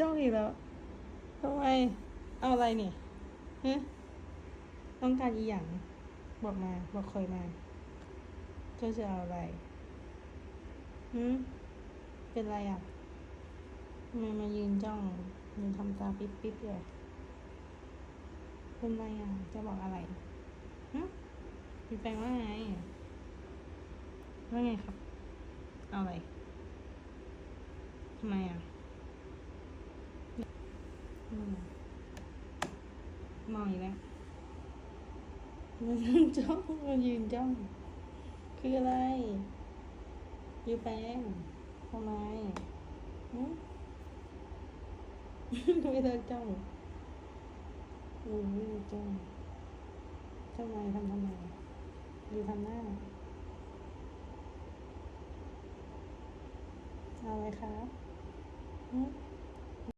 จ้องอีกแล้วทำไมเอาอะไรนี่ฮะต้องการอีหยังบอกมา บอกเคยมาเจ้าจะเอาอะไรหืมเป็นไรอะทำไมมายืนจ้องยืนทำตาปิ๊บปิ๊บเลยเป็นไรอะ จะบอกอะไรฮะพี่แปลงว่าไงว่าไงครับ เอาอะไรทำไมอะ มองอีกแล้วมันจ้องมันยืนจ้อง คืออะไรยูแปงทำไมหืมไม่เลิกจ้องอืมไม่เลิกจ้องทำไมทำทำไมยูทำหน้าเอาเลยครับหืม